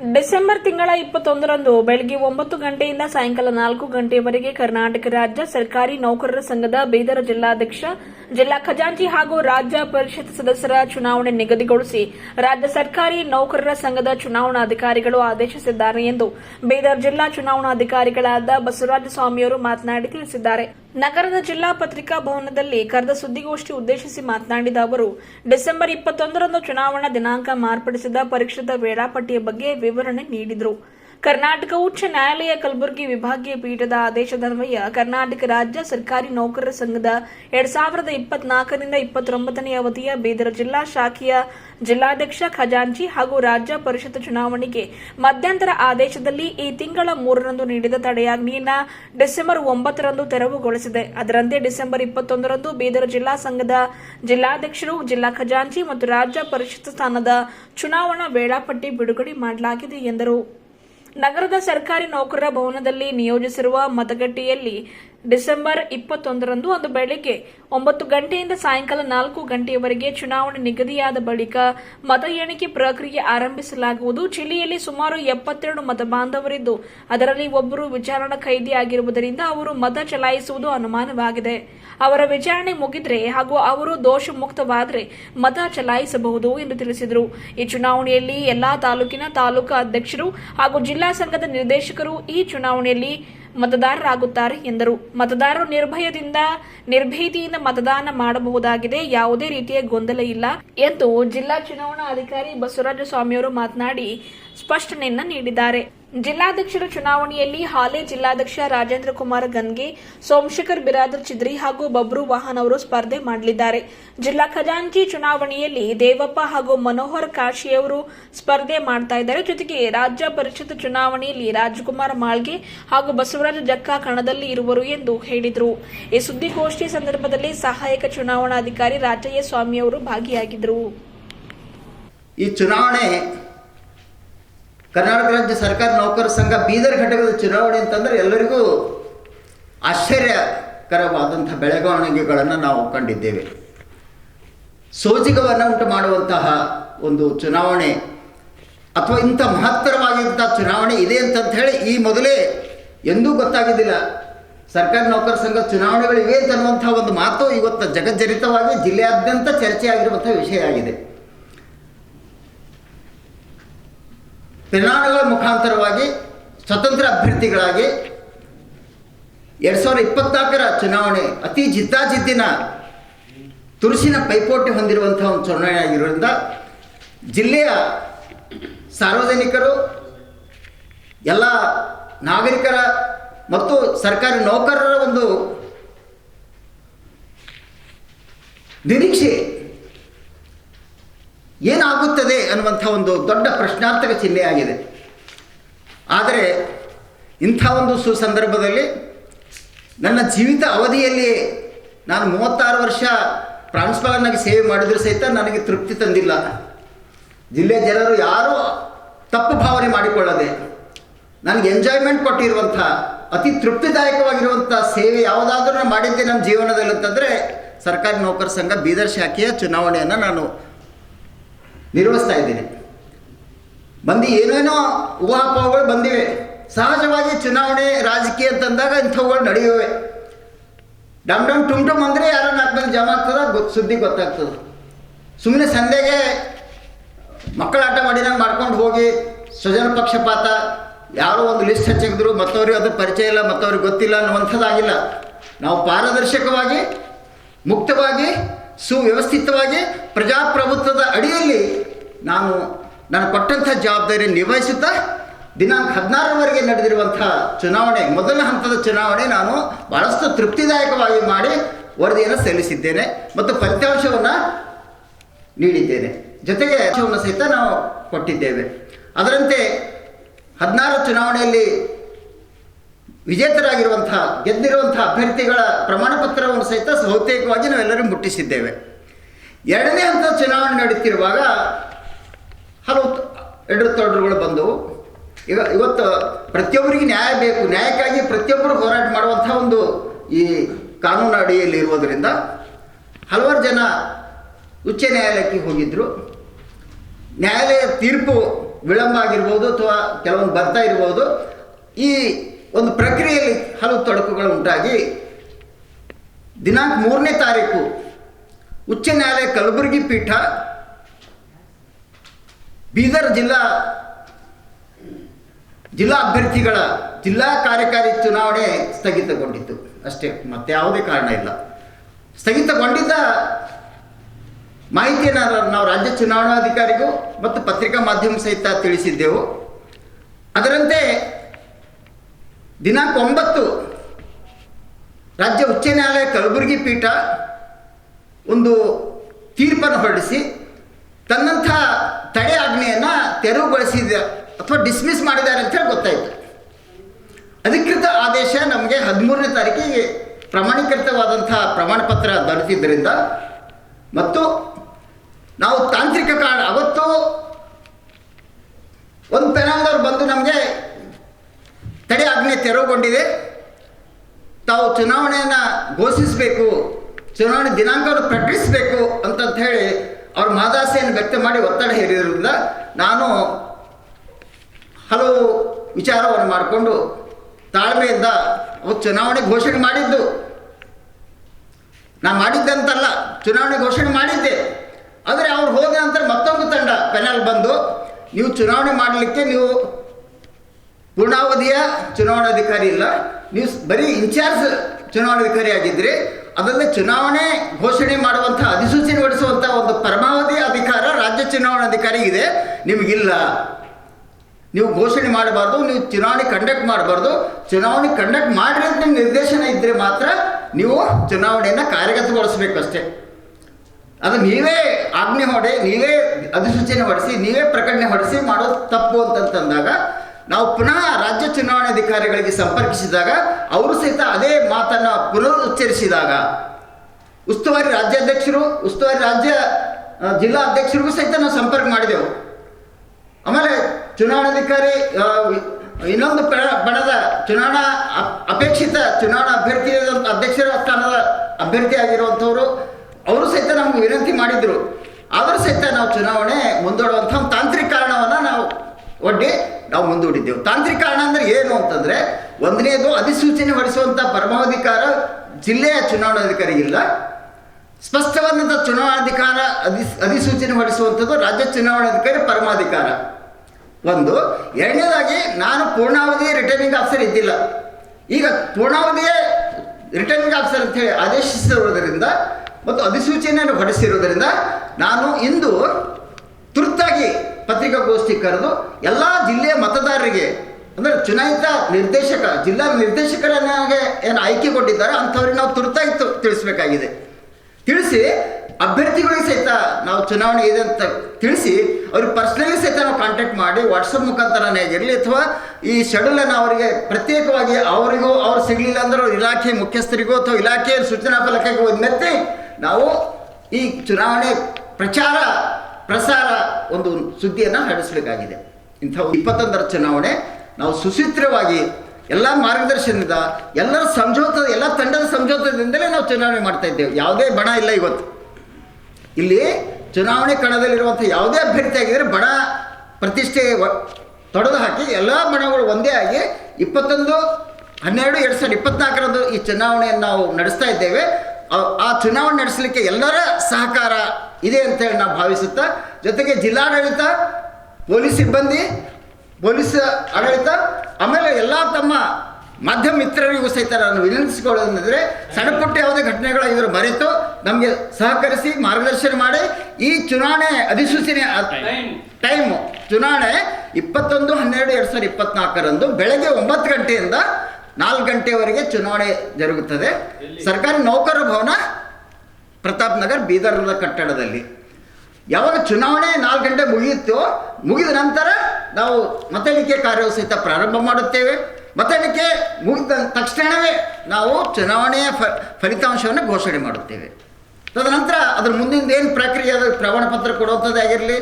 December ತಿಂಗಳ ಇಪ್ಪತ್ತೊಂದರಂದು ಬೆಳಗ್ಗೆ ಒಂಬತ್ತು ಗಂಟೆಯಿಂದ ಸಾಯಂಕಾಲ ನಾಲ್ಕು ಗಂಟೆಯವರೆಗೆ ಕರ್ನಾಟಕ ರಾಜ್ಯ ಸರ್ಕಾರಿ ನೌಕರರ ಸಂಘದ ಬೀದರ ಜಿಲ್ಲಾಧ್ಯಕ್ಷ, ಜಿಲ್ಲಾ ಖಜಾಂಚಿ ಹಾಗೂ ರಾಜ್ಯ ಪರಿಷತ್ ಸದಸ್ಯರ ಚುನಾವಣೆ ನಿಗದಿಗೊಳಿಸಿ ರಾಜ್ಯ ಸರ್ಕಾರಿ ನೌಕರರ ಸಂಘದ ಚುನಾವಣಾಧಿಕಾರಿಗಳು ಆದೇಶಿಸಿದ್ದಾರೆ ಎಂದು ಬೀದರ್ ಜಿಲ್ಲಾ ಚುನಾವಣಾಧಿಕಾರಿಗಳಾದ ಬಸವರಾಜ ಸ್ವಾಮಿಯವರು ಮಾತನಾಡಿ ತಿಳಿಸಿದ್ದಾರೆ. ನಗರದ ಜಿಲ್ಲಾ ಪತ್ರಿಕಾ ಭವನದಲ್ಲಿ ಕರೆದ ಸುದ್ದಿಗೋಷ್ಠಿ ಉದ್ದೇಶಿಸಿ ಮಾತನಾಡಿದ ಅವರು, ಡಿಸೆಂಬರ್ ಇಪ್ಪತ್ತೊಂದರಂದು ಚುನಾವಣಾ ದಿನಾಂಕ ಮಾರ್ಪಡಿಸಿದ ಪರೀಕ್ಷಿತ ವೇಳಾಪಟ್ಟಿಯ ಬಗ್ಗೆ ವಿವರಣೆ ನೀಡಿದರು. ಕರ್ನಾಟಕ ಉಚ್ಚ ನ್ಯಾಯಾಲಯ ಕಲಬುರಗಿ ವಿಭಾಗೀಯ ಪೀಠದ ಆದೇಶದನ್ವಯ ಕರ್ನಾಟಕ ರಾಜ್ಯ ಸರ್ಕಾರಿ ನೌಕರರ ಸಂಘದ ಎರಡ್ ಸಾವಿರದ ಇಪ್ಪತ್ನಾಲ್ಕರಿಂದ ಇಪ್ಪತ್ತೊಂಬತ್ತನೇ ಅವಧಿಯ ಬೀದರ್ ಜಿಲ್ಲಾ ಶಾಖೆಯ ಜಿಲ್ಲಾಧ್ಯಕ್ಷ ಖಜಾಂಚಿ ಹಾಗೂ ರಾಜ್ಯ ಪರಿಷತ್ ಚುನಾವಣೆಗೆ ಮಧ್ಯಂತರ ಆದೇಶದಲ್ಲಿ ಈ ತಿಂಗಳ ಮೂರರಂದು ನೀಡಿದ ತಡೆಯಾಜ್ಞೆಯನ್ನ ಡಿಸೆಂಬರ್ ಒಂಬತ್ತರಂದು ತೆರವುಗೊಳಿಸಿದೆ. ಅದರಂತೆ ಡಿಸೆಂಬರ್ ಇಪ್ಪತ್ತೊಂದರಂದು ಬೀದರ್ ಜಿಲ್ಲಾ ಸಂಘದ ಜಿಲ್ಲಾಧ್ಯಕ್ಷರು, ಜಿಲ್ಲಾ ಖಜಾಂಚಿ ಮತ್ತು ರಾಜ್ಯ ಪರಿಷತ್ ಸ್ಥಾನದ ಚುನಾವಣಾ ವೇಳಾಪಟ್ಟಿ ಬಿಡುಗಡೆ ಮಾಡಲಾಗಿದೆ ಎಂದರು. ನಗರದ ಸರ್ಕಾರಿ ನೌಕರರ ಭವನದಲ್ಲಿ ನಿಯೋಜಿಸಿರುವ ಮತಗಟ್ಟೆಯಲ್ಲಿ ಡಿಸೆಂಬರ್ ಇಪ್ಪತ್ತೊಂದರಂದು ಅಂದು ಬೆಳಿಗ್ಗೆ ಒಂಬತ್ತು ಗಂಟೆಯಿಂದ ಸಾಯಂಕಾಲ ನಾಲ್ಕು ಗಂಟೆಯವರೆಗೆ ಚುನಾವಣೆ ನಿಗದಿಯಾದ ಬಳಿಕ ಮತ ಎಣಿಕೆ ಪ್ರಕ್ರಿಯೆ ಆರಂಭಿಸಲಾಗುವುದು. ಚಿಲಿಯಲ್ಲಿ ಸುಮಾರು ಎಪ್ಪತ್ತೆರಡು ಮತ ಬಾಂಧವರಿದ್ದು, ಅದರಲ್ಲಿ ಒಬ್ಬರು ವಿಚಾರಣಾ ಖೈದಿಯಾಗಿರುವುದರಿಂದ ಅವರು ಮತ ಚಲಾಯಿಸುವುದು ಅನುಮಾನವಾಗಿದೆ. ಅವರ ವಿಚಾರಣೆ ಮುಗಿದ್ರೆ ಹಾಗೂ ಅವರು ದೋಷ ಮುಕ್ತವಾದರೆ ಮತ ಚಲಾಯಿಸಬಹುದು ಎಂದು ತಿಳಿಸಿದರು. ಈ ಚುನಾವಣೆಯಲ್ಲಿ ಎಲ್ಲಾ ತಾಲೂಕಿನ ತಾಲೂಕು ಅಧ್ಯಕ್ಷರು ಹಾಗೂ ಜಿಲ್ಲಾ ಸಂಘದ ನಿರ್ದೇಶಕರು ಈ ಚುನಾವಣೆಯಲ್ಲಿ ಮತದಾರರಾಗುತ್ತಾರೆ ಎಂದರು. ಮತದಾರರು ನಿರ್ಭಯದಿಂದ, ನಿರ್ಭೀತಿಯಿಂದ ಮತದಾನ ಮಾಡಬಹುದಾಗಿದೆ. ಯಾವುದೇ ರೀತಿಯ ಗೊಂದಲ ಇಲ್ಲ ಎಂದು ಜಿಲ್ಲಾ ಚುನಾವಣಾ ಅಧಿಕಾರಿ ಬಸವರಾಜ ಸ್ವಾಮಿಯವರು ಮಾತನಾಡಿ ಸ್ಪಷ್ಟನೆಯನ್ನ ನೀಡಿದ್ದಾರೆ. ಜಿಲ್ಲಾಧ್ಯಕ್ಷರ ಚುನಾವಣೆಯಲ್ಲಿ ಹಾಲಿ ಜಿಲ್ಲಾಧ್ಯಕ್ಷ ರಾಜೇಂದ್ರ ಕುಮಾರ್ ಗನ್ಗೆ, ಸೋಮಶೇಖರ್ ಬಿರಾದರ್ ಚಿದ್ರಿ ಹಾಗೂ ಬಬ್ರು ವಾಹನ್ ಅವರು ಸ್ಪರ್ಧೆ ಮಾಡಲಿದ್ದಾರೆ. ಜಿಲ್ಲಾ ಖಜಾಂಚಿ ಚುನಾವಣೆಯಲ್ಲಿ ದೇವಪ್ಪ ಹಾಗೂ ಮನೋಹರ್ ಕಾಶಿ ಅವರು ಸ್ಪರ್ಧೆ ಮಾಡ್ತಾ ಇದ್ದಾರೆ. ಜೊತೆಗೆ ರಾಜ್ಯ ಪರಿಷತ್ ಚುನಾವಣೆಯಲ್ಲಿ ರಾಜಕುಮಾರ್ ಮಾಳ್ಗೆ ಹಾಗೂ ಬಸವರಾಜ ಜಕ್ಕಾ ಕಣದಲ್ಲಿ ಇರುವರು ಎಂದು ಹೇಳಿದರು. ಈ ಸುದ್ದಿಗೋಷ್ಠಿ ಸಂದರ್ಭದಲ್ಲಿ ಸಹಾಯಕ ಚುನಾವಣಾಧಿಕಾರಿ ರಾಜಯ್ಯ ಸ್ವಾಮಿ ಅವರು ಭಾಗಿಯಾಗಿದ್ದರು. ಈ ಚುನಾವಣೆ ಕರ್ನಾಟಕ ರಾಜ್ಯ ಸರ್ಕಾರಿ ನೌಕರ ಸಂಘ ಬೀದರ್ ಘಟಕದ ಚುನಾವಣೆ ಅಂತಂದ್ರೆ ಎಲ್ಲರಿಗೂ ಆಶ್ಚರ್ಯಕರವಾದಂಥ ಬೆಳವಣಿಗೆಗಳನ್ನು ನಾವು ಕಂಡಿದ್ದೇವೆ. ಸೋಜಿಗವನ್ನು ಉಂಟು ಮಾಡುವಂತಹ ಒಂದು ಚುನಾವಣೆ ಅಥವಾ ಇಂಥ ಮಹತ್ತರವಾಗಿದ್ದಂಥ ಚುನಾವಣೆ ಇದೆ ಅಂತಂತ ಹೇಳಿ ಈ ಮೊದಲೇ ಎಂದೂ ಗೊತ್ತಾಗಿದ್ದಿಲ್ಲ. ಸರ್ಕಾರಿ ನೌಕರ ಸಂಘ ಚುನಾವಣೆಗಳಿವೆ ಅಂತನ್ನುವಂಥ ಒಂದು ಮಾತು ಇವತ್ತು ಜಗಜ್ಜರಿತವಾಗಿ ಜಿಲ್ಲೆಯಾದ್ಯಂತ ಚರ್ಚೆಯಾಗಿರುವಂಥ ವಿಷಯ ಆಗಿದೆ. ಪರಿಣಾಮಗಳ ಮುಖಾಂತರವಾಗಿ ಸ್ವತಂತ್ರ ಅಭ್ಯರ್ಥಿಗಳಾಗಿ ಎರಡು ಸಾವಿರದ ಇಪ್ಪತ್ನಾಲ್ಕರ ಚುನಾವಣೆ ಅತಿ ಜಿದ್ದಾಜಿದ್ದಿನ ತುರುಸಿನ ಪೈಪೋಟಿ ಹೊಂದಿರುವಂಥ ಒಂದು ಚುನಾವಣೆ ಆಗಿರೋದ್ರಿಂದ ಜಿಲ್ಲೆಯ ಸಾರ್ವಜನಿಕರು, ಎಲ್ಲ ನಾಗರಿಕರ ಮತ್ತು ಸರ್ಕಾರಿ ನೌಕರರ ಒಂದು ನಿರೀಕ್ಷೆ ಏನಾಗುತ್ತದೆ ಅನ್ನುವಂಥ ಒಂದು ದೊಡ್ಡ ಪ್ರಶ್ನಾರ್ಥಕ ಚಿಹ್ನೆಯಾಗಿದೆ ಆದರೆ ಇಂಥ ಒಂದು ಸುಸಂದರ್ಭದಲ್ಲಿ ನನ್ನ ಜೀವಿತ ಅವಧಿಯಲ್ಲಿ ನಾನು ಮೂವತ್ತಾರು ವರ್ಷ ಪ್ರಾಂಶುಪಾಲನಾಗಿ ಸೇವೆ ಮಾಡಿದರೂ ಸಹಿತ ನನಗೆ ತೃಪ್ತಿ ತಂದಿಲ್ಲ. ಜಿಲ್ಲೆಯ ಜನರು ಯಾರೂ ತಪ್ಪು ಭಾವನೆ ಮಾಡಿಕೊಳ್ಳದೆ ನನಗೆ ಎಂಜಾಯ್ಮೆಂಟ್ ಕೊಟ್ಟಿರುವಂಥ ಅತಿ ತೃಪ್ತಿದಾಯಕವಾಗಿರುವಂಥ ಸೇವೆ ಯಾವುದಾದ್ರೂ ನಾನು ಮಾಡಿದ್ದೆ ನಮ್ಮ ಜೀವನದಲ್ಲಿ ಅಂತಂದರೆ ಸರ್ಕಾರಿ ನೌಕರ ಸಂಘ ಬೀದರ್ ಶಾಖೆಯ ಚುನಾವಣೆಯನ್ನು ನಾನು ನಿರ್ವಹಿಸ್ತಾ ಇದ್ದೀನಿ. ಬಂದು ಏನೇನೋ ಊಹಾಪೋಹಗಳು ಬಂದಿವೆ. ಸಹಜವಾಗಿ ಚುನಾವಣೆ, ರಾಜಕೀಯ ಅಂತಂದಾಗ ಇಂಥವುಗಳು ನಡೆಯುವೆ. ಡಮ್ ಡಮ್ ಟುಮ್ ಟುಮ್ ಅಂದರೆ ಯಾರೋ ನಾಲ್ಕು ಮಂದಿ ಜಮಾ ಆಗ್ತದ ಗೊತ್ತು ಸುದ್ದಿ ಗೊತ್ತಾಗ್ತದೆ. ಸುಮ್ಮನೆ ಸಂಧೆಗೆ ಮಕ್ಕಳ ಆಟ ಮಾಡಿದಂಗೆ ಮಾಡ್ಕೊಂಡು ಹೋಗಿ ಸ್ವಜನ ಪಕ್ಷಪಾತ. ಯಾರೋ ಒಂದು ಲಿಸ್ಟ್ ಹಚ್ಚಿದ್ರು, ಮತ್ತವ್ರಿಗೆ ಅದು ಪರಿಚಯ ಇಲ್ಲ, ಮತ್ತವ್ರಿಗೆ ಗೊತ್ತಿಲ್ಲ ಅನ್ನುವಂಥದ್ದಾಗಿಲ್ಲ. ನಾವು ಪಾರದರ್ಶಕವಾಗಿ, ಮುಕ್ತವಾಗಿ ಸುವ್ಯವಸ್ಥಿತವಾಗಿ ಪ್ರಜಾಪ್ರಭುತ್ವದ ಅಡಿಯಲ್ಲಿ ನಾನು ನಾನು ಕೊಟ್ಟಂಥ ಜವಾಬ್ದಾರಿ ನಿಭಾಯಿಸುತ್ತಾ ದಿನಾಂಕ ಹದಿನಾರರವರೆಗೆ ನಡೆದಿರುವಂಥ ಚುನಾವಣೆ, ಮೊದಲ ಹಂತದ ಚುನಾವಣೆ ನಾನು ಭಾಳಷ್ಟು ತೃಪ್ತಿದಾಯಕವಾಗಿ ಮಾಡಿ ವರದಿಯನ್ನು ಸಲ್ಲಿಸಿದ್ದೇನೆ ಮತ್ತು ಫಲಿತಾಂಶವನ್ನು ನೀಡಿದ್ದೇನೆ. ಜೊತೆಗೆ ಸಹಿತ ನಾವು ಕೊಟ್ಟಿದ್ದೇವೆ. ಅದರಂತೆ ಹದಿನಾರು ಚುನಾವಣೆಯಲ್ಲಿ ವಿಜೇತರಾಗಿರುವಂಥ ಗೆದ್ದಿರುವಂಥ ಅಭ್ಯರ್ಥಿಗಳ ಪ್ರಮಾಣ ಪತ್ರವನ್ನು ಸಹಿತ ಬಹುತೇಕವಾಗಿ ನಾವೆಲ್ಲರೂ ಮುಟ್ಟಿಸಿದ್ದೇವೆ. ಎರಡನೇ ಹಂತ ಚುನಾವಣೆ ನಡೀತಿರುವಾಗ ಹಲವು ತ- ಎಡರು ತೊಡರುಗಳು ಬಂದವು. ಇವ, ಇವತ್ತು ಪ್ರತಿಯೊಬ್ಬರಿಗೆ ನ್ಯಾಯ ಬೇಕು. ನ್ಯಾಯಕ್ಕಾಗಿ ಪ್ರತಿಯೊಬ್ಬರು ಹೋರಾಟ ಮಾಡುವಂಥ ಒಂದು ಈ ಕಾನೂನು ಅಡಿಯಲ್ಲಿ ಇರುವುದರಿಂದ ಹಲವಾರು ಜನ ಉಚ್ಚ ನ್ಯಾಯಾಲಯಕ್ಕೆ ಹೋಗಿದ್ದರು ನ್ಯಾಯಾಲಯ ತೀರ್ಪು ವಿಳಂಬ ಆಗಿರ್ಬೋದು ಅಥವಾ ಕೆಲವೊಂದು ಬರ್ತಾ ಇರ್ಬೋದು. ಈ ಒಂದು ಪ್ರಕ್ರಿಯೆಯಲ್ಲಿ ಹಲವು ತೊಡಕುಗಳು ಉಂಟಾಗಿ, ದಿನಾಂಕ ಮೂರನೇ ತಾರೀಕು ಉಚ್ಚ ನ್ಯಾಯಾಲಯ ಕಲಬುರಗಿ ಪೀಠ, ಬೀದರ್ ಜಿಲ್ಲಾ ಜಿಲ್ಲಾ ಅಭ್ಯರ್ಥಿಗಳ ಜಿಲ್ಲಾ ಕಾರ್ಯಕಾರಿ ಚುನಾವಣೆ ಸ್ಥಗಿತಗೊಂಡಿತ್ತು. ಅಷ್ಟೇ, ಮತ್ತೆ ಯಾವುದೇ ಕಾರಣ ಇಲ್ಲ. ಸ್ಥಗಿತಗೊಂಡಿದ್ದ ಮಾಹಿತಿಯನ್ನು ನಾವು ರಾಜ್ಯ ಚುನಾವಣಾಧಿಕಾರಿಗೂ ಮತ್ತು ಪತ್ರಿಕಾ ಮಾಧ್ಯಮ ಸಹಿತ ತಿಳಿಸಿದ್ದೆವು. ಅದರಂತೆ ದಿನಾಂಕ ಒಂಬತ್ತು. ರಾಜ್ಯ ಉಚ್ಚ ನ್ಯಾಯಾಲಯ ಕಲಬುರಗಿ ಪೀಠ ಒಂದು ತೀರ್ಪನ್ನು ಹೊರಡಿಸಿ ತನ್ನಂಥ ತಡೆ ಆಜ್ಞೆಯನ್ನು ತೆರವುಗೊಳಿಸಿದ ಅಥವಾ ಡಿಸ್ಮಿಸ್ ಮಾಡಿದ್ದಾರೆ ಅಂತ ಹೇಳಿ ಗೊತ್ತಾಯಿತು. ಅಧಿಕೃತ ಆದೇಶ ನಮಗೆ ಹದಿಮೂರನೇ ತಾರೀಕಿಗೆ ಪ್ರಮಾಣೀಕೃತವಾದಂಥ ಪ್ರಮಾಣ ಪತ್ರ ದೊರೆತಿದ್ದರಿಂದ ಮತ್ತು ನಾವು ತಾಂತ್ರಿಕ ಕಾರಣ, ಅವತ್ತು ಒಂದು ಪೆನಾಲ್ದವ್ರು ಬಂದು ನಮಗೆ ತಡೆ ಆಜ್ಞೆ ತೆರವುಗೊಂಡಿದೆ. ತಾವು ಚುನಾವಣೆಯನ್ನು ಘೋಷಿಸಬೇಕು, ಚುನಾವಣೆ ದಿನಾಂಕವನ್ನು ಪ್ರಕಟಿಸಬೇಕು ಅಂತಂತ ಹೇಳಿ ಅವ್ರ ಮಾದಾಸೆಯನ್ನು ವ್ಯಕ್ತ ಮಾಡಿ ಒತ್ತಡ ಹೇರಿದ್ರಿಂದ ನಾನು ಹಲವು ವಿಚಾರವನ್ನು ಮಾಡಿಕೊಂಡು ತಾಳ್ಮೆಯಿಂದ ಅವ್ರು ಚುನಾವಣೆ ಘೋಷಣೆ ಮಾಡಿದ್ದು. ನಾನು ಮಾಡಿದ್ದಂತಲ್ಲ, ಚುನಾವಣೆ ಘೋಷಣೆ ಮಾಡಿದ್ದೆ. ಆದರೆ ಅವ್ರು ಹೋದ ನಂತರ ಮತ್ತೊಂದು ತಂಡ, ಪೆನಲ್ ಬಂದು, ನೀವು ಚುನಾವಣೆ ಮಾಡಲಿಕ್ಕೆ ನೀವು ಪೂರ್ಣಾವಧಿಯ ಚುನಾವಣಾಧಿಕಾರಿ ಇಲ್ಲ. ನೀವು ಬರೀ ಇನ್ಚಾರ್ಜ್ ಚುನಾವಣಾಧಿಕಾರಿ ಆಗಿದ್ದರೆ. ಅದನ್ನು ಚುನಾವಣೆ ಘೋಷಣೆ ಮಾಡುವಂಥ ಅಧಿಸೂಚನೆ ಹೊರಡಿಸುವಂಥ ಒಂದು ಪರಮಾವಧಿ ಅಧಿಕಾರ ರಾಜ್ಯ ಚುನಾವಣಾಧಿಕಾರಿ ಇದೆ. ನಿಮಗಿಲ್ಲ. ನೀವು ಘೋಷಣೆ ಮಾಡಬಾರ್ದು, ನೀವು ಚುನಾವಣೆ ಕಂಡಕ್ಟ್ ಮಾಡಬಾರ್ದು. ಚುನಾವಣೆ ಕಂಡಕ್ಟ್ ಮಾಡಿರಿ ಅಂತ ನಿರ್ದೇಶನ ಇದ್ದರೆ ಮಾತ್ರ ನೀವು ಚುನಾವಣೆಯನ್ನು ಕಾರ್ಯಗತಗೊಳಿಸಬೇಕು ಅಷ್ಟೇ. ಅದು ನೀವೇ ಆಜ್ಞೆ ಹೊಡೆ, ನೀವೇ ಅಧಿಸೂಚನೆ ಹೊಡೆಸಿ ನೀವೇ ಪ್ರಕಟಣೆ ಹೊಡೆಸಿ ಮಾಡೋದು ತಪ್ಪು ಅಂತಂತಂದಾಗ ನಾವು ಪುನಃ ರಾಜ್ಯ ಚುನಾವಣಾಧಿಕಾರಿಗಳಿಗೆ ಸಂಪರ್ಕಿಸಿದಾಗ ಅವರು ಸಹಿತ ಅದೇ ಮಾತನ್ನು ಪುನರುಚ್ಚರಿಸಿದಾಗ ಉಸ್ತುವಾರಿ ರಾಜ್ಯಾಧ್ಯಕ್ಷರು, ಉಸ್ತುವಾರಿ ರಾಜ್ಯ ಜಿಲ್ಲಾ ಅಧ್ಯಕ್ಷರಿಗೂ ಸಹಿತ ನಾವು ಸಂಪರ್ಕ ಮಾಡಿದೆವು. ಆಮೇಲೆ ಚುನಾವಣಾಧಿಕಾರಿ ಇನ್ನೊಂದು ಬಣ- ಬಣದ ಚುನಾವಣಾ ಅಪ್- ಅಪೇಕ್ಷಿತ ಚುನಾವಣಾ ಅಭ್ಯರ್ಥಿ ಅಧ್ಯಕ್ಷರ ಸ್ಥಾನದ ಅಭ್ಯರ್ಥಿ ಆಗಿರುವಂಥವರು, ಅವರು ಸಹಿತ ನಮ್ಗೆ ವಿನಂತಿ ಮಾಡಿದ್ರು. ಆದರೂ ಸಹಿತ ನಾವು ಚುನಾವಣೆ ಮುಂದೂಡುವಂಥ ತಾಂತ್ರಿಕ ಕಾರಣವನ್ನು ನಾವು ಒಡ್ಡಿ ನಾವು ಮುಂದೂಡಿದ್ದೆವು. ತಾಂತ್ರಿಕ ಹಣ ಅಂದರೆ ಏನು ಅಂತಂದರೆ ಒಂದನೇದು ಅಧಿಸೂಚನೆ ಹೊರಡಿಸುವಂಥ ಪರಮಾಧಿಕಾರ ಜಿಲ್ಲೆಯ ಚುನಾವಣಾಧಿಕಾರಿಗಿಲ್ಲ. ಸ್ಪಷ್ಟವಾದಂಥ ಚುನಾವಣಾಧಿಕಾರ ಅಧಿ, ಅಧಿಸೂಚನೆ ಹೊರಡಿಸುವಂಥದ್ದು ರಾಜ್ಯ ಚುನಾವಣಾಧಿಕಾರಿ ಪರಮಾಧಿಕಾರ. ಒಂದು, ಎರಡನೇದಾಗಿ ನಾನು ಪೂರ್ಣಾವಧಿ ರಿಟರ್ನಿಂಗ್ ಆಫೀಸರ್ ಇದ್ದಿಲ್ಲ. ಈಗ ಪೂರ್ಣಾವಧಿಯೇ ರಿಟರ್ನಿಂಗ್ ಆಫೀಸರ್ ಅಂತೇಳಿ ಆದೇಶಿಸಿರುವುದರಿಂದ ಮತ್ತು ಅಧಿಸೂಚನೆಯನ್ನು ಹೊರಡಿಸಿರುವುದರಿಂದ ನಾನು ಇಂದು ತುರ್ತಾಗಿ ಪತ್ರಿಕಾಗೋಷ್ಠಿ ಕರೆದು ಎಲ್ಲ ಜಿಲ್ಲೆಯ ಮತದಾರರಿಗೆ, ಅಂದರೆ ಚುನಾಯಿತ ನಿರ್ದೇಶಕ, ಜಿಲ್ಲಾ ನಿರ್ದೇಶಕರನ್ನಾಗೆ ಏನು ಆಯ್ಕೆ ಕೊಟ್ಟಿದ್ದಾರೆ, ಅಂಥವ್ರಿಗೆ ನಾವು ತುರ್ತಾಗಿ ತಿಳಿಸಬೇಕಾಗಿದೆ. ತಿಳಿಸಿ ಅಭ್ಯರ್ಥಿಗಳಿಗೆ ಸಹಿತ ನಾವು ಚುನಾವಣೆ ಇದೆ ಅಂತ ತಿಳಿಸಿ ಅವ್ರಿಗೆ ಪರ್ಸ್ನಲಿ ಸಹಿತ ನಾವು ಕಾಂಟ್ಯಾಕ್ಟ್ ಮಾಡಿ ವಾಟ್ಸಪ್ ಮುಖಾಂತರನೇ ಆಗಿರಲಿ ಅಥವಾ ಈ ಶೆಡ್ಯೂಲನ್ನು ಅವರಿಗೆ ಪ್ರತ್ಯೇಕವಾಗಿ ಅವರಿಗೂ ಅವ್ರು ಸಿಗಲಿಲ್ಲ ಅಂದ್ರೆ ಅವ್ರ ಇಲಾಖೆ ಮುಖ್ಯಸ್ಥರಿಗೂ ಅಥವಾ ಇಲಾಖೆಯ ಸೂಚನಾ ಫಲಕಕ್ಕೆ ಹೋದ ಮೆತ್ತೆ ನಾವು ಈ ಚುನಾವಣೆ ಪ್ರಚಾರ ಪ್ರಸಾರ ಒಂದು ಸುದ್ದಿಯನ್ನು ಹರಡಿಸಬೇಕಾಗಿದೆ ಇಂಥ ಇಪ್ಪತ್ತೊಂದರ ಚುನಾವಣೆ ನಾವು ಸುಸೂತ್ರವಾಗಿ ಎಲ್ಲ ಮಾರ್ಗದರ್ಶನದ ಎಲ್ಲರ ಸಂಜೋತ ಎಲ್ಲ ತಂಡದ ಸಂಜೋತದಿಂದಲೇ ನಾವು ಚುನಾವಣೆ ಮಾಡ್ತಾ ಇದ್ದೇವೆ. ಯಾವುದೇ ಬಣ ಇಲ್ಲ ಇವತ್ತು. ಇಲ್ಲಿ ಚುನಾವಣೆ ಕಣದಲ್ಲಿರುವಂಥ ಯಾವುದೇ ಅಭ್ಯರ್ಥಿ ಆಗಿದ್ರೆ ಬಣ ಪ್ರತಿಷ್ಠೆ ತೊಡೆದು ಹಾಕಿ ಎಲ್ಲ ಬಣಗಳು ಒಂದೇ ಆಗಿ ಇಪ್ಪತ್ತೊಂದು, ಹನ್ನೆರಡು, ಎರಡು ಸಾವಿರದ ಇಪ್ಪತ್ನಾಲ್ಕರಂದು ಈ ಚುನಾವಣೆಯನ್ನು ನಾವು ನಡೆಸ್ತಾ ಇದ್ದೇವೆ. ಆ- ಆ ಚುನಾವಣೆ ನಡೆಸಲಿಕ್ಕೆ ಎಲ್ಲರ ಸಹಕಾರ ಇದೆ ಅಂತ ಹೇಳಿ ನಾವು ಭಾವಿಸುತ್ತಾ ಜೊತೆಗೆ ಜಿಲ್ಲಾಡಳಿತ ಪೊಲೀಸ್ ಸಿಬ್ಬಂದಿ ಪೊಲೀಸ್ ಆಡಳಿತ ಆಮೇಲೆ ಎಲ್ಲ ತಮ್ಮ ಮಾಧ್ಯಮ ಮಿತ್ರರಿಗೂ ಸಹಿತ ನಾನು ವಿನಂತಿಸಿಕೊಳ್ಳೋದಂದರೆ ಸಣ್ಣ ಪುಟ್ಟ ಯಾವುದೇ ಇವರು ಮರೆತು ನಮಗೆ ಸಹಕರಿಸಿ ಮಾರ್ಗದರ್ಶನ ಮಾಡಿ ಈ ಚುನಾವಣೆ ಅಧಿಸೂಚನೆ. ಟೈಮು ಚುನಾವಣೆ ಇಪ್ಪತ್ತೊಂದು ಹನ್ನೆರಡು ಎರಡು ಸಾವಿರದ ಇಪ್ಪತ್ನಾಲ್ಕರಂದು ಬೆಳಗ್ಗೆ ಒಂಬತ್ತು ಗಂಟೆಯಿಂದ ನಾಲ್ಕು ಗಂಟೆವರೆಗೆ ಚುನಾವಣೆ ಜರುಗುತ್ತದೆ. ಸರ್ಕಾರಿ ನೌಕರ ಭವನ, ಪ್ರತಾಪ್ ನಗರ್, ಬೀದರ್ನ ಕಟ್ಟಡದಲ್ಲಿ. ಯಾವಾಗ ಚುನಾವಣೆ ನಾಲ್ಕು ಗಂಟೆ ಮುಗಿಯುತ್ತೋ, ಮುಗಿದ ನಂತರ ನಾವು ಮತ ಎಣಿಕೆ ಸಹಿತ ಪ್ರಾರಂಭ ಮಾಡುತ್ತೇವೆ. ಮತ ಎಣಿಕೆ ಮುಗಿದ ತಕ್ಷಣವೇ ನಾವು ಚುನಾವಣೆಯ ಫ, ಫಲಿತಾಂಶವನ್ನು ಘೋಷಣೆ ಮಾಡುತ್ತೇವೆ. ತದನಂತರ ಅದ್ರ ಮುಂದಿನ ಏನು ಪ್ರಕ್ರಿಯೆ, ಅದು ಪ್ರಮಾಣ ಪತ್ರ ಕೊಡುವಂಥದ್ದೇ ಆಗಿರಲಿ,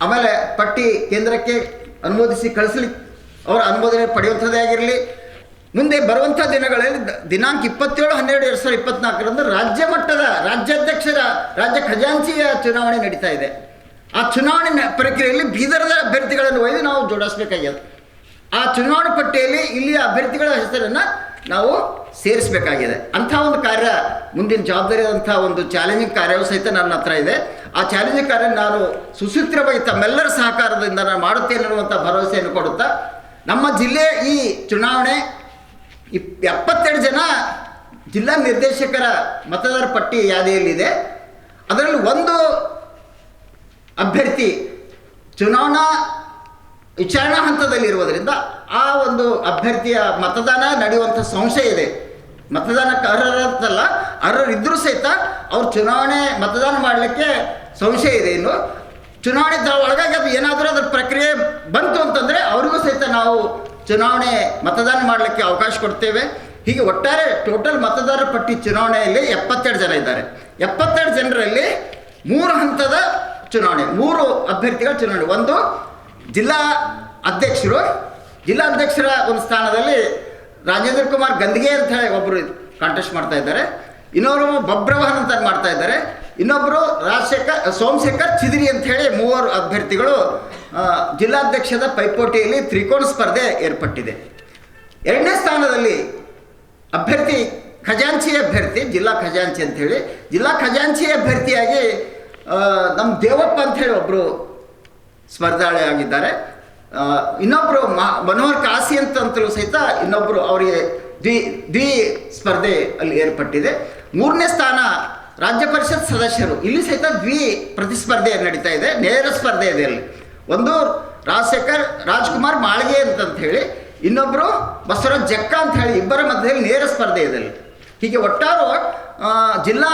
ಆಮೇಲೆ ಪಟ್ಟಿ ಕೇಂದ್ರಕ್ಕೆ ಅನುಮೋದಿಸಿ ಕಳಿಸ್ಲಿಕ್ಕೆ ಅವರ ಅನುಮೋದನೆ ಪಡೆಯುವಂಥದ್ದೇ ಆಗಿರಲಿ ಮುಂದೆ ಬರುವಂಥ ದಿನಗಳಲ್ಲಿ ದಿನಾಂಕ ಇಪ್ಪತ್ತೇಳು, ಹನ್ನೆರಡು, ಎರಡು ಸಾವಿರದ ಇಪ್ಪತ್ನಾಲ್ಕರಂದು ರಾಜ್ಯ ಮಟ್ಟದ ರಾಜ್ಯಾಧ್ಯಕ್ಷರ, ರಾಜ್ಯ ಖಜಾಂಚಿಯ ಚುನಾವಣೆ ನಡೀತಾ ಇದೆ. ಆ ಚುನಾವಣೆ ಪ್ರಕ್ರಿಯೆಯಲ್ಲಿ ಬೀದರದ ಅಭ್ಯರ್ಥಿಗಳನ್ನು ಒಯ್ದು ನಾವು ಜೋಡಿಸ್ಬೇಕಾಗ್ಯದ ಆ ಚುನಾವಣಾ ಪಟ್ಟಿಯಲ್ಲಿ ಇಲ್ಲಿಯ ಅಭ್ಯರ್ಥಿಗಳ ಹೆಸರನ್ನು ನಾವು ಸೇರಿಸಬೇಕಾಗಿದೆ. ಅಂಥ ಒಂದು ಕಾರ್ಯ, ಮುಂದಿನ ಜವಾಬ್ದಾರಿಯಾದಂಥ ಒಂದು ಚಾಲೆಂಜಿಂಗ್ ಕಾರ್ಯವೂ ಸಹಿತ ನನ್ನ ಹತ್ರ ಇದೆ. ಆ ಚಾಲೆಂಜಿಂಗ್ ಕಾರ್ಯ ನಾನು ಸುಸೂತ್ರವಾಗಿ ತಮ್ಮೆಲ್ಲರ ಸಹಕಾರದಿಂದ ನಾನು ಮಾಡುತ್ತೇನೆ ಅನ್ನುವಂಥ ಭರವಸೆಯನ್ನು ಕೊಡುತ್ತಾ, ನಮ್ಮ ಜಿಲ್ಲೆಯ ಈ ಚುನಾವಣೆ ಎಪ್ಪತ್ತೆರಡು ಜನ ಜಿಲ್ಲಾ ನಿರ್ದೇಶಕರ ಮತದಾರ ಪಟ್ಟಿ ಯಾದಿಯಲ್ಲಿದೆ. ಅದರಲ್ಲಿ ಒಂದು ಅಭ್ಯರ್ಥಿ ಚುನಾವಣಾ ವಿಚಾರಣಾ ಹಂತದಲ್ಲಿರುವುದರಿಂದ ಆ ಒಂದು ಅಭ್ಯರ್ಥಿಯ ಮತದಾನ ನಡೆಯುವಂಥ ಸಂಶಯ ಇದೆ. ಮತದಾನಕ್ಕೆ ಅರ್ಹರಂತಲ್ಲ ಅರ್ಹರಿದ್ದರೂ ಸಹಿತ ಅವ್ರು ಚುನಾವಣೆ ಮತದಾನ ಮಾಡಲಿಕ್ಕೆ ಸಂಶಯ ಇದೆ ಇನ್ನು. ಚುನಾವಣೆ ಒಳಗಾಗಿ ಅದು ಏನಾದರೂ ಅದರ ಪ್ರಕ್ರಿಯೆ ಬಂತು ಅಂತಂದರೆ ಅವ್ರಿಗೂ ಸಹಿತ ನಾವು ಚುನಾವಣೆ ಮತದಾನ ಮಾಡಲಿಕ್ಕೆ ಅವಕಾಶ ಕೊಡ್ತೇವೆ. ಹೀಗೆ ಒಟ್ಟಾರೆ ಟೋಟಲ್ ಮತದಾರರ ಪಟ್ಟಿ ಚುನಾವಣೆಯಲ್ಲಿ ಎಪ್ಪತ್ತೆರಡು ಜನ ಇದ್ದಾರೆ. ಎಪ್ಪತ್ತೆರಡು ಜನರಲ್ಲಿ ಮೂರು ಹಂತದ ಚುನಾವಣೆ, ಮೂರು ಅಭ್ಯರ್ಥಿಗಳ ಚುನಾವಣೆ. ಒಂದು ಜಿಲ್ಲಾ ಅಧ್ಯಕ್ಷರು. ಜಿಲ್ಲಾ ಅಧ್ಯಕ್ಷರ ಒಂದು ಸ್ಥಾನದಲ್ಲಿ ರಾಜೇಂದ್ರ ಕುಮಾರ್ ಗಂದಿಗೆ ಅಂತ ಹೇಳಿ ಒಬ್ಬರು ಕಾಂಟೆಸ್ಟ್ ಮಾಡ್ತಾ ಇದ್ದಾರೆ. ಇನ್ನೊಬ್ಬರು ಬಬ್ರವಹನ್ ಅಂತ ಮಾಡ್ತಾ ಇದ್ದಾರೆ. ಇನ್ನೊಬ್ಬರು ರಾಜಶೇಖರ್, ಸೋಮಶೇಖರ್ ಚಿದಿರಿ ಅಂತ ಹೇಳಿ ಮೂವರು ಅಭ್ಯರ್ಥಿಗಳು ಜಿಲ್ಲಾಧ್ಯಕ್ಷದ ಪೈಪೋಟಿಯಲ್ಲಿ ತ್ರಿಕೋನ ಸ್ಪರ್ಧೆ ಏರ್ಪಟ್ಟಿದೆ. ಎರಡನೇ ಸ್ಥಾನದಲ್ಲಿ ಅಭ್ಯರ್ಥಿ ಖಜಾಂಚಿ ಅಭ್ಯರ್ಥಿ, ಜಿಲ್ಲಾ ಖಜಾಂಚಿ ಅಂತ ಹೇಳಿ ಜಿಲ್ಲಾ ಖಜಾಂಚಿ ಅಭ್ಯರ್ಥಿಯಾಗಿ ನಮ್ಮ ದೇವಪ್ಪ ಅಂತ ಹೇಳಿ ಒಬ್ಬರು ಸ್ಪರ್ಧಾಳಿ ಆಗಿದ್ದಾರೆ. ಇನ್ನೊಬ್ಬರು ಮನೋಹರ್ ಕಾಸಿ ಅಂತಂತಲೂ ಸಹಿತ ಇನ್ನೊಬ್ಬರು ಅವರಿಗೆ ದ್ವಿ ದ್ವಿ ಸ್ಪರ್ಧೆ ಅಲ್ಲಿ ಏರ್ಪಟ್ಟಿದೆ. ಮೂರನೇ ಸ್ಥಾನ ರಾಜ್ಯ ಪರಿಷತ್ ಸದಸ್ಯರು. ಇಲ್ಲಿ ಸಹಿತ ದ್ವಿ ಪ್ರತಿಸ್ಪರ್ಧೆ ನಡೀತಾ ಇದೆ. ನೇರ ಸ್ಪರ್ಧೆ ಇದೆ ಅಲ್ಲಿ. ಒಂದು ರಾಜಶೇಖರ್, ರಾಜ್ಕುಮಾರ್ ಮಾಳಿಗೆ ಅಂತಂತ ಹೇಳಿ ಇನ್ನೊಬ್ಬರು ಬಸವರಾಜ್ ಜಕ್ಕ ಅಂತ ಹೇಳಿ ಇಬ್ಬರ ಮಧ್ಯದಲ್ಲಿ ನೇರ ಸ್ಪರ್ಧೆ ಇದೆ ಹೀಗೆ ಒಟ್ಟಾರು ಜಿಲ್ಲಾ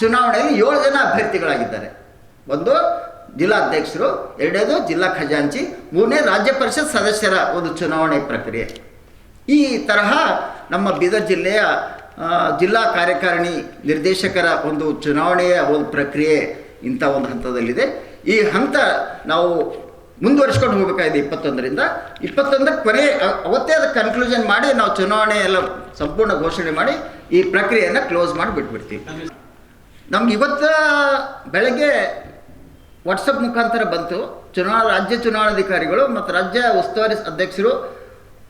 ಚುನಾವಣೆಯಲ್ಲಿ ಏಳು ಜನ ಅಭ್ಯರ್ಥಿಗಳಾಗಿದ್ದಾರೆ. ಒಂದು ಜಿಲ್ಲಾಧ್ಯಕ್ಷರು ಎರಡನೇದು ಜಿಲ್ಲಾ ಖಜಾಂಚಿ, ಮೂರನೇ ರಾಜ್ಯ ಪರಿಷತ್ ಸದಸ್ಯರ ಒಂದು ಚುನಾವಣೆ ಪ್ರಕ್ರಿಯೆ. ಈ ತರಹ ನಮ್ಮ ಬೀದರ್ ಜಿಲ್ಲೆಯ ಜಿಲ್ಲಾ ಕಾರ್ಯಕಾರಿಣಿ ನಿರ್ದೇಶಕರ ಒಂದು ಚುನಾವಣೆಯ ಒಂದು ಪ್ರಕ್ರಿಯೆ ಇಂಥ ಒಂದು ಹಂತದಲ್ಲಿದೆ. ಈ ಹಂತ ನಾವು ಮುಂದುವರಿಸ್ಕೊಂಡು ಹೋಗಬೇಕಾಗಿದೆ ಇಪ್ಪತ್ತೊಂದರಿಂದ. ಇಪ್ಪತ್ತೊಂದರ ಕೊನೆ ಅವತ್ತೇ ಅದಕ್ಕೆ ಕನ್ಕ್ಲೂಷನ್ ಮಾಡಿ, ನಾವು ಚುನಾವಣೆ ಎಲ್ಲ ಸಂಪೂರ್ಣ ಘೋಷಣೆ ಮಾಡಿ, ಈ ಪ್ರಕ್ರಿಯೆಯನ್ನು ಕ್ಲೋಸ್ ಮಾಡಿ ಬಿಟ್ಬಿಡ್ತೀವಿ. ನಮ್ಗೆ ಇವತ್ತು ಬೆಳಗ್ಗೆ ವಾಟ್ಸಪ್ ಮುಖಾಂತರ ಬಂತು. ಚುನಾವಣಾ ರಾಜ್ಯ ಚುನಾವಣಾಧಿಕಾರಿಗಳು ಮತ್ತು ರಾಜ್ಯ ಉಸ್ತುವಾರಿ ಅಧ್ಯಕ್ಷರು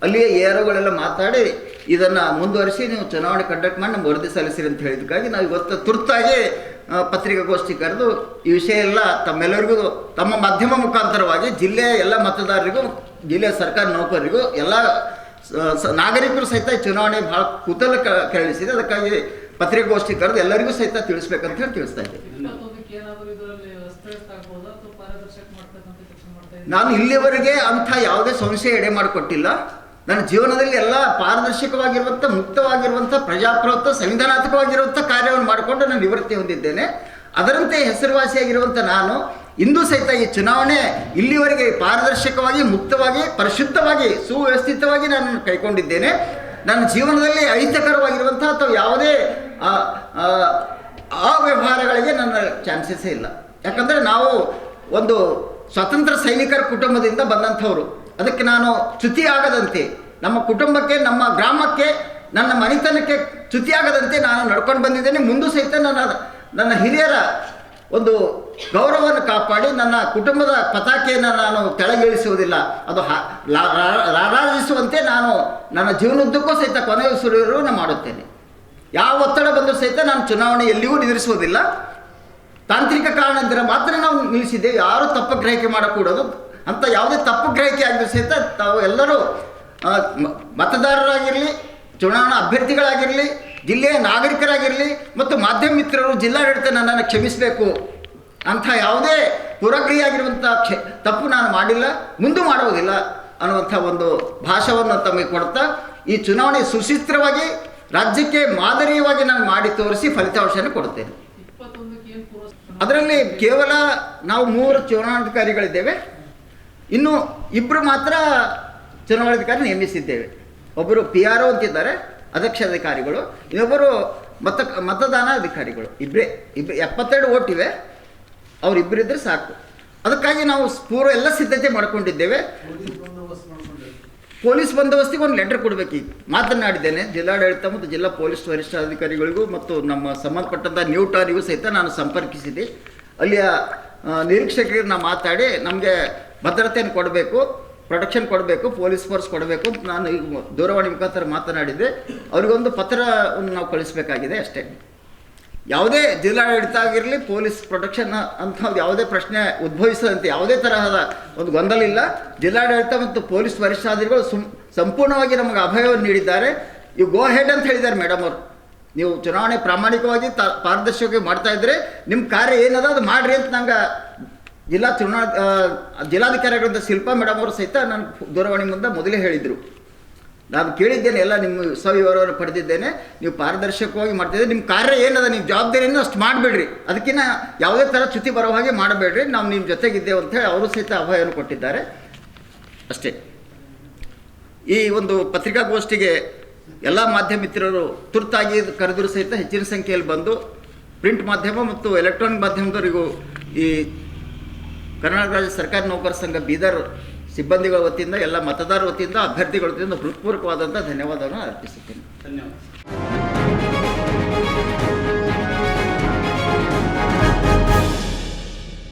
ಅಲ್ಲಿಯ ಏರೋಗಳೆಲ್ಲ ಮಾತಾಡಿ ಇದನ್ನು ಮುಂದುವರಿಸಿ ನೀವು ಚುನಾವಣೆ ಕಂಡಕ್ಟ್ ಮಾಡಿ ನಮ್ಗೆ ವರದಿ ಸಲ್ಲಿಸಿರಿ ಅಂತ ಹೇಳಿದ್ದಕ್ಕಾಗಿ ನಾವು ಇವತ್ತು ತುರ್ತಾಗಿ ಪತ್ರಿಕಾಗೋಷ್ಠಿ ಕರೆದು ಈ ವಿಷಯ ಎಲ್ಲ ತಮ್ಮೆಲ್ಲರಿಗೂ ತಮ್ಮ ಮಾಧ್ಯಮ ಮುಖಾಂತರವಾಗಿ ಜಿಲ್ಲೆಯ ಎಲ್ಲ ಮತದಾರರಿಗೂ ಜಿಲ್ಲೆಯ ಸರ್ಕಾರಿ ನೌಕರರಿಗೂ ಎಲ್ಲ ನಾಗರಿಕರು ಸಹಿತ ಚುನಾವಣೆ ಭಾಳ ಕುತಲ ಕ- ಕೆರಳಿಸಿದೆ. ಅದಕ್ಕಾಗಿ ಪತ್ರಿಕಾಗೋಷ್ಠಿ ಕರೆದು ಎಲ್ಲರಿಗೂ ಸಹಿತ ತಿಳಿಸ್ಬೇಕಂತ ಹೇಳಿ ತಿಳಿಸ್ತಾ ಇದ್ದೇವೆ? ನಾನು ಇಲ್ಲಿಯವರೆಗೆ ಅಂಥ ಯಾವುದೇ ಸಂಶಯ ಎಡೆ ಮಾಡಿಕೊಟ್ಟಿಲ್ಲ ನನ್ನ ಜೀವನದಲ್ಲಿ ಎಲ್ಲ ಪಾರದರ್ಶಕವಾಗಿರುವಂಥ ಮುಕ್ತವಾಗಿರುವಂಥ ಪ್ರಜಾಪ್ರಭುತ್ವ ಸಂವಿಧಾನಾತ್ಮಕವಾಗಿರುವಂಥ ಕಾರ್ಯವನ್ನು ಮಾಡಿಕೊಂಡು ನಾನು ನಿವೃತ್ತಿ ಹೊಂದಿದ್ದೇನೆ. ಅದರಂತೆ ಹೆಸರುವಾಸಿಯಾಗಿರುವಂಥ ನಾನು ಇಂದು ಸಹಿತ ಈ ಚುನಾವಣೆ ಇಲ್ಲಿವರೆಗೆ ಪಾರದರ್ಶಕವಾಗಿ ಮುಕ್ತವಾಗಿ ಪರಿಶುದ್ಧವಾಗಿ ಸುವ್ಯವಸ್ಥಿತವಾಗಿ ನಾನು ಕೈಗೊಂಡಿದ್ದೇನೆ ನನ್ನ ಜೀವನದಲ್ಲಿ ಅಹಿತಕರವಾಗಿರುವಂಥ ಅಥವಾ ಯಾವುದೇ ಆ, ವ್ಯವಹಾರಗಳಿಗೆ ನನ್ನ ಚಾನ್ಸಸ್ಸೇ ಇಲ್ಲ. ಯಾಕಂದರೆ ನಾವು ಒಂದು ಸ್ವತಂತ್ರ ಸೈನಿಕರ ಕುಟುಂಬದಿಂದ ಬಂದಂಥವ್ರು. ಅದಕ್ಕೆ ನಾನು ಚ್ಯುತಿ ಆಗದಂತೆ, ನಮ್ಮ ಕುಟುಂಬಕ್ಕೆ, ನಮ್ಮ ಗ್ರಾಮಕ್ಕೆ, ನನ್ನ ಮನೆತನಕ್ಕೆ ಚ್ಯುತಿಯಾಗದಂತೆ ನಾನು ನಡ್ಕೊಂಡು ಬಂದಿದ್ದೇನೆ. ಮುಂದೂ ಸಹಿತ ನನ್ನ ನನ್ನ ಹಿರಿಯರ ಒಂದು ಗೌರವವನ್ನು ಕಾಪಾಡಿ, ನನ್ನ ಕುಟುಂಬದ ಪತಾಕೆಯನ್ನು ನಾನು ಕೆಳಗಿಳಿಸುವುದಿಲ್ಲ. ಅದು ರಾರಾಜಿಸುವಂತೆ ನಾನು ನನ್ನ ಜೀವನದ್ದಕ್ಕೂ ಸಹಿತ ಕೊನೆಯುಸಿರುವವರೆಗೂ ಮಾಡುತ್ತೇನೆ. ಯಾವ ಒತ್ತಡ ಬಂದರೂ ಸಹಿತ ನಾನು ಚುನಾವಣೆ ಎಲ್ಲಿಯೂ ನಿಲ್ಲಿಸುವುದಿಲ್ಲ. ತಾಂತ್ರಿಕ ಕಾರಣದಿಂದ ಮಾತ್ರ ನಾವು ನಿಲ್ಲಿಸಿದ್ದೇವೆ. ಯಾರೂ ತಪ್ಪು ಗ್ರಹಿಕೆ ಮಾಡಕೂಡದು. ಅಂತ ಯಾವುದೇ ತಪ್ಪು ಗ್ರಹಿಕೆ ಆಗಿದ್ರು ಸಹಿತ ತಾವು ಎಲ್ಲರೂ ಮತದಾರರಾಗಿರಲಿ ಚುನಾವಣಾ ಅಭ್ಯರ್ಥಿಗಳಾಗಿರಲಿ ಜಿಲ್ಲೆಯ ನಾಗರಿಕರಾಗಿರಲಿ ಮತ್ತು ಮಾಧ್ಯಮ ಮಿತ್ರರು ಜಿಲ್ಲಾಡಳಿತ ನನ್ನನ್ನು ಕ್ಷಮಿಸಬೇಕು ಅಂಥ ಯಾವುದೇ ಪುರಗ್ರಿಯಾಗಿರುವಂಥ ಕ್ಷ ತಪ್ಪು ನಾನು ಮಾಡಿಲ್ಲ ಮುಂದೆ ಮಾಡುವುದಿಲ್ಲ ಅನ್ನುವಂಥ ಒಂದು ಭಾಷವನ್ನು ತಮಗೆ ಕೊಡ್ತಾ ಈ ಚುನಾವಣೆ ಸುಶಿಸ್ತ್ರವಾಗಿ ರಾಜ್ಯಕ್ಕೆ ಮಾದರಿಯವಾಗಿ ನಾನು ಮಾಡಿ ತೋರಿಸಿ ಫಲಿತಾಂಶವನ್ನು ಪೂರ್ವ ಅದರಲ್ಲಿ ಕೇವಲ ನಾವು ಮೂರು ಚುನಾವಣಾಧಿಕಾರಿಗಳಿದ್ದೇವೆ. ಇನ್ನು ಇಬ್ಬರು ಮಾತ್ರ ಚುನಾವಣಾಧಿಕಾರಿ ನೇಮಿಸಿದ್ದೇವೆ. ಒಬ್ಬರು ಪಿ ಆರ್ ಒ ಅಂತಿದ್ದಾರೆ, ಅಧ್ಯಕ್ಷಾಧಿಕಾರಿಗಳು, ಇನ್ನೊಬ್ಬರು ಮತ, ಮತದಾನ ಅಧಿಕಾರಿಗಳು. ಇಬ್ಬರೇ ಇಬ್ಬರು ಎಪ್ಪತ್ತೆರಡು ಓಟಿವೆ ಅವರಿಬ್ಬರಿದ್ರೆ ಸಾಕು. ಅದಕ್ಕಾಗಿ ನಾವು ಪೂರ್ವ ಎಲ್ಲ ಸಿದ್ಧತೆ ಮಾಡಿಕೊಂಡಿದ್ದೇವೆ. ಪೊಲೀಸ್ ಬಂದೋಬಸ್ತಿಗೆ ಒಂದು ಲೆಟರ್ ಕೊಡಬೇಕು ಈಗ ಮಾತನಾಡಿದ್ದೇನೆ, ಜಿಲ್ಲಾಡಳಿತ ಮತ್ತು ಜಿಲ್ಲಾ ಪೊಲೀಸ್ ವರಿಷ್ಠಾಧಿಕಾರಿಗಳಿಗೂ ಮತ್ತು ನಮ್ಮ ಸಂಬಂಧಪಟ್ಟಂಥ ನ್ಯೂಟಾರಿಗೂ ಸಹಿತ ನಾನು ಸಂಪರ್ಕಿಸಿದೆ. ಅಲ್ಲಿಯ ನಿರೀಕ್ಷಕರಿಗೆ ಮಾತಾಡಿ ನಮಗೆ ಭದ್ರತೆಯನ್ನು ಕೊಡಬೇಕು ಪ್ರೊಟೆಕ್ಷನ್ ಕೊಡಬೇಕು ಪೊಲೀಸ್ ಫೋರ್ಸ್ ಕೊಡಬೇಕು ಅಂತ ನಾನು ಈಗ ದೂರವಾಣಿ ಮುಖಾಂತರ ಮಾತನಾಡಿದ್ದೆ. ಅವರಿಗೊಂದು ಪತ್ರವನ್ನು ನಾವು ಕಳಿಸಬೇಕಾಗಿದೆ ಅಷ್ಟೇ. ಯಾವುದೇ ಜಿಲ್ಲಾಡಳಿತ ಆಗಿರಲಿ ಪೊಲೀಸ್ ಪ್ರೊಟೆಕ್ಷನ್ ಅಂತ ಯಾವುದೇ ಪ್ರಶ್ನೆ ಉದ್ಭವಿಸದಂತೆ ಯಾವುದೇ ತರಹದ ಒಂದು ಗೊಂದಲ ಇಲ್ಲ. ಜಿಲ್ಲಾಡಳಿತ ಮತ್ತು ಪೊಲೀಸ್ ವರಿಷ್ಠಾಧಿಕಾರಿಗಳು ಸಂಪೂರ್ಣವಾಗಿ ನಮಗೆ ಅಭಯವನ್ನು ನೀಡಿದ್ದಾರೆ. ಇವು ಗೋ ಹೆಡ್ ಅಂತ ಹೇಳಿದ್ದಾರೆ ಮೇಡಮ್ ಅವರು. ನೀವು ಚುನಾವಣೆ ಪ್ರಾಮಾಣಿಕವಾಗಿ ತ, ಪಾರದರ್ಶಕವಾಗಿ ಮಾಡ್ತಾ ಇದ್ರೆ ನಿಮ್ಮ ಕಾರ್ಯ ಏನದ ಅದು ಮಾಡ್ರಿ ಅಂತ ನಂಗೆ ಜಿಲ್ಲಾ ಚುನಾ ಜಿಲ್ಲಾಧಿಕಾರಿಗಳಿಂದ ಶಿಲ್ಪಾ ಮೇಡಮ್ ಅವರು ಸಹಿತ ನಾನು ದೂರವಾಣಿ ಮುಂದೆ ಮೊದಲೇ ಹೇಳಿದರು. ನಾನು ಕೇಳಿದ್ದೇನೆ, ಎಲ್ಲ ನಿಮ್ಮ ಸವಿವರವನ್ನು ಪಡೆದಿದ್ದೇನೆ. ನೀವು ಪಾರದರ್ಶಕವಾಗಿ ಮಾಡ್ತಿದ್ದೆ ನಿಮ್ಮ ಕಾರ್ಯ ಏನದ? ನಿಮ್ಮ ಜವಾಬ್ದಾರಿಯನ್ನು ಅಷ್ಟು ಮಾಡಬೇಡ್ರಿ. ಅದಕ್ಕಿಂತ ಯಾವುದೇ ಥರ ಚ್ಯುತಿ ಬರೋ ಹಾಗೆ ಮಾಡಬೇಡ್ರಿ. ನಾವು ನಿಮ್ಮ ಜೊತೆಗಿದ್ದೇವೆ ಅಂತ ಹೇಳಿ ಅವರು ಸಹಿತ ಅಭಯವನ್ನು ಕೊಟ್ಟಿದ್ದಾರೆ. ಅಷ್ಟೇ. ಈ ಒಂದು ಪತ್ರಿಕಾಗೋಷ್ಠಿಗೆ ಎಲ್ಲ ಮಾಧ್ಯಮ ಮಿತ್ರರು ತುರ್ತಾಗಿ ಕರೆದರೂ ಸಹಿತ ಹೆಚ್ಚಿನ ಸಂಖ್ಯೆಯಲ್ಲಿ ಬಂದು, ಪ್ರಿಂಟ್ ಮಾಧ್ಯಮ ಮತ್ತು ಎಲೆಕ್ಟ್ರಾನಿಕ್ ಮಾಧ್ಯಮದವರಿಗೂ ಈ ಕರ್ನಾಟಕ ರಾಜ್ಯ ಸರ್ಕಾರಿ ನೌಕರ ಸಂಘ ಬೀದರ್ ಸಿಬ್ಬಂದಿಗಳ ವತಿಯಿಂದ, ಎಲ್ಲ ಮತದಾರರ ವತಿಯಿಂದ, ಅಭ್ಯರ್ಥಿಗಳ ವತಿಯಿಂದ ಹೃತ್ಪೂರ್ವಕವಾದಂಥ ಧನ್ಯವಾದವನ್ನು ಅರ್ಪಿಸುತ್ತೇನೆ. ಧನ್ಯವಾದ.